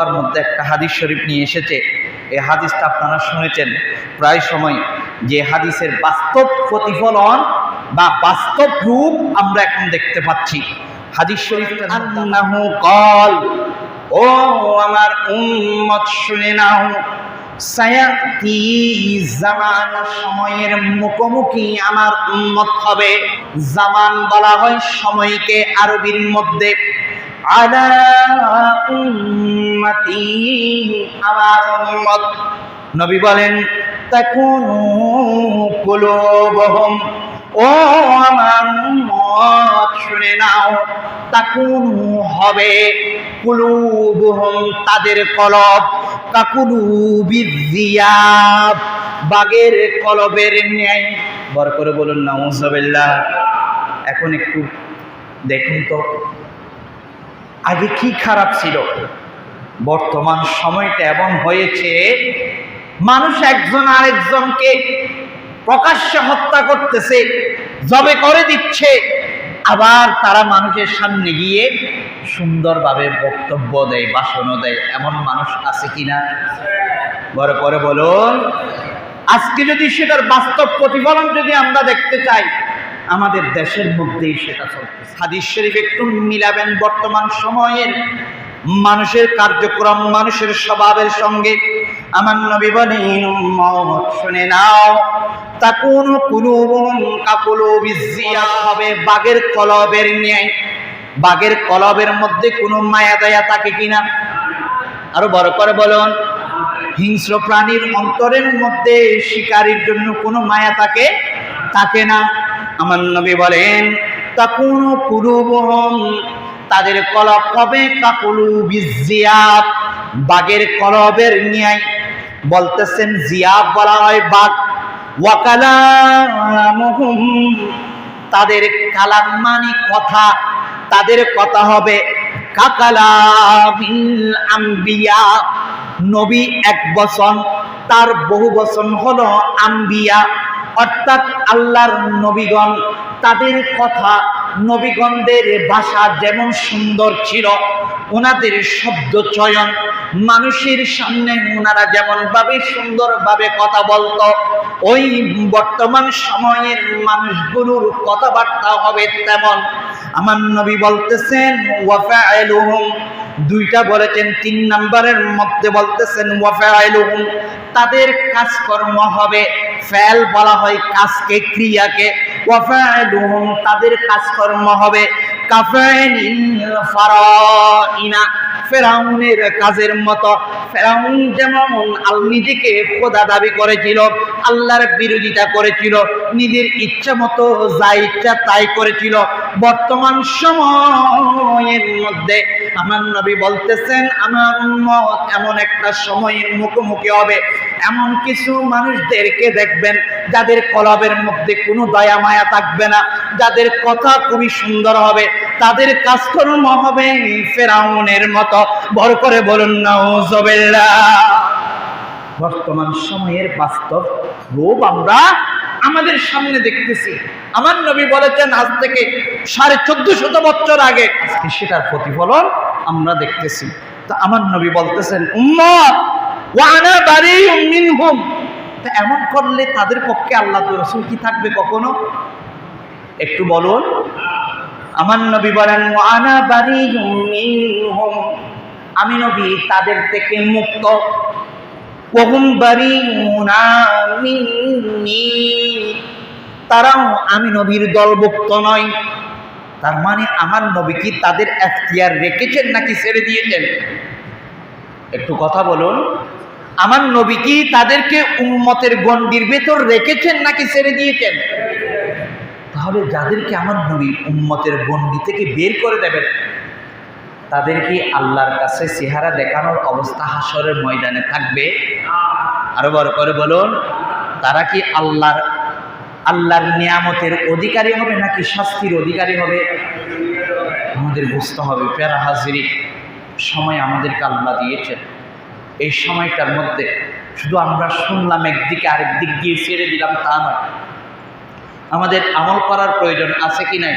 খুদ্বার মধ্যে একটা হাদিস শরীফ নিয়ে এসেছে। এই হাদিসটা আপনারা শুনেছেন। প্রায় সময় যে হাদিসের বাস্তব প্রতিফলন বা বাস্তব রূপ আমরা এখন দেখতে পাচ্ছি। হাদিস আন্নাহু কল, ও আমার উম্মত, শুনে নাও। জামান সময়ের মুখোমুখি আমার উম্মত হবে। জামান বলা হয় সময়কে আরবির মধ্যে। আলা উম্মতি আমার নবী বলেন, তাকুনু কুলুবহুম। ও আমার উম্মত, শুনে নাও, তাকুনু হবে কুলুবহুম তাদের কলব। কাকুলুবিজিয়াব বাগের কলবের ন্যায়। বর করে বলুন, নাউজুবিল্লাহ। এখন একটু দেখুন তো। আগে কি খারাপ ছিল? বর্তমান সময়টা এমন হয়েছে, মানুষ একজন আরেকজনকে প্রকাশ্যে হত্যা করতেছে, জবে করে দিচ্ছে, আবার তারা মানুষের সামনে গিয়ে সুন্দরভাবে বক্তব্য দেয়, ভাষণও দেয়। এমন মানুষ আছে কিনা? বড় করে বলুন। আজকে যদি সেটার বাস্তব প্রতিফলন যদি আমরা দেখতে চাই আমাদের দেশের মধ্যেই সেটা চলতেছে। হাদিস শরীফ একটু মিলাবেন বর্তমান সময়ের মানুষের কার্যক্রম, মানুষের স্বভাবের সঙ্গে। আমার নবী বলেন শুনে নাও। তাকুন কুলুবুম কাকুলুবিজিয়া হবে বাগের কলবের ন্যায়। বাগের কলবের মধ্যে কোনো মায়া দয়া থাকে কিনা? আরও বড় করে বলুন, হিংস্র প্রাণীর অন্তরের মধ্যে শিকারীর জন্য কোনো মায়া থাকে? থাকে না। আমার নবী বলেন, তাকুন কুলুবুম তাদের কলব হবে কাকুলু বিজিয়াব বাগের কলবের ন্যায়। বলতেছেন জিয়াব বলা হয় বাঘ। ওয়াকালামুহুম, তাদের কালাম মানে কথা, তাদের কথা হবে কাকালামিল আম্বিয়া। নবী এক বচন, তার বহু বচন হলো আম্বিয়া। অর্থাৎ আল্লাহর নবীগণ, তাদের কথা নবীগণদের ভাষা যেমন সুন্দর ছিল ওনাদের শব্দ চয়ন, মানুষের সামনে ওনারা যেমন ভাবে সুন্দরভাবে কথা বলত, ওই বর্তমান সময়ের মানুষগুলোর কথাবার্তা হবে তেমন। আমার নবী বলতেছেন ওয়াফাইলুহুম দুইটা বলেছেন, তিন নম্বরের মধ্যে বলতেছেন ওয়াফাইলুহুম তাদের কাজকর্ম হবে। ফেল বলা হয় কাজকে, ক্রিয়াকে। ওয়াফাইলুহুম তাদের কাজকর্ম হবে। কাফাইনিল ফারাইনা, ফেরাউনের কাজের মতো। ফেরাউন যেমন আল নিজেকে খোদা দাবি করেছিল, আল্লাহর বিরোধিতা করেছিল, নিজের ইচ্ছা মতো যা ইচ্ছা তাই করেছিল। বর্তমান সময়ের মধ্যে আমার নবী বলতেছেন, আমার উম্মত এমন একটা সময়ের মুখোমুখি হবে। এমন কিছু মানুষদেরকে দেখবেন, যাদের কলবের মধ্যে কোনো দয়া মায়া থাকবে না, যাদের কথা খুবই সুন্দর হবে, তাদের কাজকর্ম হবে ফেরাউনের মতো। বড় করে বলুন না বর্তমান সময়ের বাস্তব রূপ আমরা আমাদের সামনে দেখতেছি। আমার নবী বলেছেন, আজ থেকে সাড়ে চোদ্দ শত বছর আগে আজকে সেটার প্রতিফলন আমরা দেখতেছি। তা আমার নবী বলতেছেন, উম্মত তা এমন করলে তাদের পক্ষে আল্লাহ রসুল কি থাকবে কখনো? একটু বলুন। আমার নবী বলেন ওয়ানা বাড়ি আমি নবী তাদের থেকে মুক্ত। ওহুম বাড়ি তারাও আমি নবীর দলভুক্ত নয় তার মানে আমার নবী কি তাদের এখতিয়ার রেখেছেন নাকি ছেড়ে দিয়েছেন? একটু কথা বলুন। আমার নবী কি তাদেরকে উম্মতের গণ্ডির ভেতর রেখেছেন নাকি ছেড়ে দিয়েছেন? তাহলে যাদেরকে আমার নবী উম্মতের গণ্ডি থেকে বের করে দেবেন তাদের কি আল্লাহর কাছে চেহারা দেখানোর অবস্থা হাসরের ময়দানে থাকবে? আরও বড় করে বলুন, তারা কি আল্লাহর আল্লাহর নিয়ামতের অধিকারী হবে নাকি শাস্তির অধিকারী হবে? আমাদের বুঝতে হবে, প্যারা হাজিরি সময় আমাদেরকে আল্লাহ দিয়েছেন। এই সময়টার মধ্যে শুধু আমরা শুনলাম, একদিকে আরেক দিক দিয়ে ছেড়ে দিলাম, তা নয়। আমাদের আমল করার প্রয়োজন আছে কি নাই?